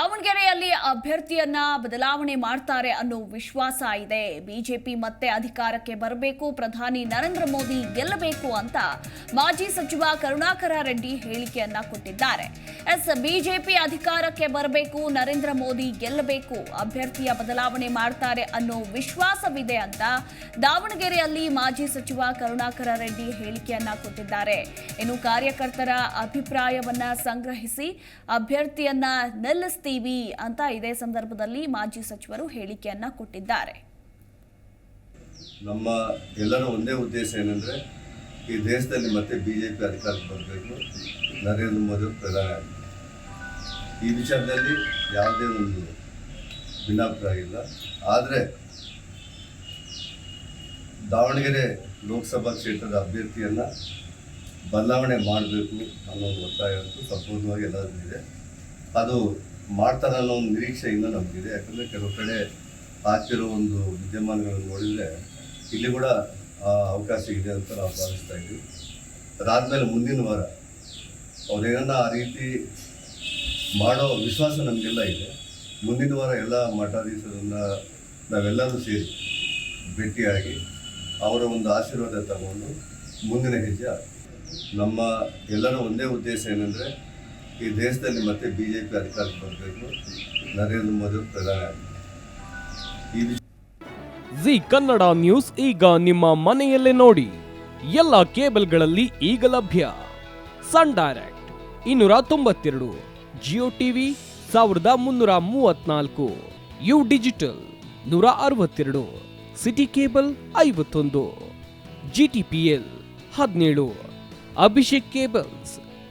ದಾವಣಗೆರೆಯಲ್ಲಿ ಅಭ್ಯರ್ಥಿಯನ್ನ ಬದಲಾವಣೆ ಮಾಡ್ತಾರೆ ಅನ್ನೋ ವಿಶ್ವಾಸ ಇದೆ. ಬಿಜೆಪಿ ಮತ್ತೆ ಅಧಿಕಾರಕ್ಕೆ ಬರಬೇಕು, ಪ್ರಧಾನಿ ನರೇಂದ್ರ ಮೋದಿ ಗೆಲ್ಲಬೇಕು ಅಂತ ಮಾಜಿ ಸಚಿವ ಕರುಣಾಕರ ರೆಡ್ಡಿ ಹೇಳಿಕೆಯನ್ನ ಕೊಟ್ಟಿದ್ದಾರೆ. ಎಸ್, ಬಿಜೆಪಿ ಅಧಿಕಾರಕ್ಕೆ ಬರಬೇಕು, ನರೇಂದ್ರ ಮೋದಿ ಗೆಲ್ಲಬೇಕು, ಅಭ್ಯರ್ಥಿಯ ಬದಲಾವಣೆ ಮಾಡ್ತಾರೆ ಅನ್ನೋ ವಿಶ್ವಾಸವಿದೆ ಅಂತ ದಾವಣಗೆರೆಯಲ್ಲಿ ಮಾಜಿ ಸಚಿವ ಕರುಣಾಕರ ರೆಡ್ಡಿ ಹೇಳಿಕೆಯನ್ನ ಕೊಟ್ಟಿದ್ದಾರೆ. ಇನ್ನು ಕಾರ್ಯಕರ್ತರ ಅಭಿಪ್ರಾಯವನ್ನ ಸಂಗ್ರಹಿಸಿ, ಅಭ್ಯರ್ಥಿಯನ್ನ ನಿಲ್ಲಿಸ್ತೀವಿ ಅಂತ ಇದೇ ಸಂದರ್ಭದಲ್ಲಿ ಮಾಜಿ ಸಚಿವರು ಹೇಳಿಕೆಯನ್ನ ಕೊಟ್ಟಿದ್ದಾರೆ. ನಮ್ಮ ಎಲ್ಲರ ಒಂದೇ ಉದ್ದೇಶ ಏನಂದ್ರೆ ಈ ದೇಶದಲ್ಲಿ ಮತ್ತೆ ಬಿಜೆಪಿ ಅಧಿಕಾರಕ್ಕೆ ಬರಬೇಕು. ನರೇಂದ್ರ ಮೋದಿ ಪ್ರಧಾನಿ ಈ ವಿಚಾರದಲ್ಲಿ ಯಾವುದೇ ಒಂದು ಭಿನ್ನಾಭಿಪ್ರಾಯ ಇಲ್ಲ. ಆದರೆ ದಾವಣಗೆರೆ ಲೋಕಸಭಾ ಕ್ಷೇತ್ರದ ಅಭ್ಯರ್ಥಿಯನ್ನು ಬದಲಾವಣೆ ಮಾಡಬೇಕು ಅನ್ನೋ ಒಂದು ಒತ್ತಾಯ ಅಂತೂ ಸಂಪೂರ್ಣವಾಗಿ ಎಲ್ಲರಿಗೂ ಇದೆ. ಅದು ಮಾಡ್ತಾರೆ ಅನ್ನೋ ಒಂದು ನಿರೀಕ್ಷೆ ಇನ್ನೂ ನಮಗಿದೆ. ಯಾಕಂದರೆ ಕೆಲವು ಕಡೆ ಆಗ್ತಿರೋ ಒಂದು ವಿದ್ಯಮಾನಗಳನ್ನು ನೋಡಿದರೆ ಇಲ್ಲಿ ಕೂಡ ಆ ಅವಕಾಶ ಇದೆ ಅಂತ ನಾವು ಭಾವಿಸ್ತಾ ಇದ್ದೀವಿ. ಅದಾದಮೇಲೆ ಮುಂದಿನ ವಾರ ಅವ್ರೇನನ್ನ ಆ ರೀತಿ ಮಾಡೋ ವಿಶ್ವಾಸ ನಮಗೆಲ್ಲ ಇದೆ. ಮುಂದಿನ ವಾರ ಎಲ್ಲ ಮಠಾಧೀಶರನ್ನ ನಾವೆಲ್ಲರೂ ಸೇರಿ ಭೇಟಿಯಾಗಿ ಅವರ ಒಂದು ಆಶೀರ್ವಾದ ತಗೊಂಡು ಮುಂದಿನ ಹೆಜ್ಜೆ. ನಮ್ಮ ಎಲ್ಲರ ಒಂದೇ ಉದ್ದೇಶ ಏನಂದರೆ ಈ ದೇಶದಲ್ಲಿ ಮತ್ತೆ ಬಿ ಅಧಿಕಾರಕ್ಕೆ ಬರಬೇಕು. ನರೇಂದ್ರ ಮೋದಿ ಪ್ರಧಾನಿ ಜಿ ಕನ್ನಡ ನ್ಯೂಸ್ ಈಗ ನಿಮ್ಮ ಮನೆಯಲ್ಲೇ ನೋಡಿ. ಎಲ್ಲ ಕೇಬಲ್ಗಳಲ್ಲಿ ಈಗ ಲಭ್ಯ. ಸನ್ ಡೈರೆಕ್ಟ್ ಇನ್ನೂರ ತೊಂಬತ್ತೆರಡು, ಜಿಯೋ ಟಿವಿ ಸಾವಿರದ ಮುನ್ನೂರ ಮೂವತ್ನಾಲ್ಕು, ಯು ಡಿಜಿಟಲ್ ನೂರ ಅರವತ್ತೆರಡು, ಸಿಟಿ ಕೇಬಲ್ ಐವತ್ತೊಂದು, ಜಿ ಟಿ ಪಿ ಎಲ್ ಹದಿನೇಳು, ಅಭಿಷೇಕ್ ಕೇಬಲ್ಸ್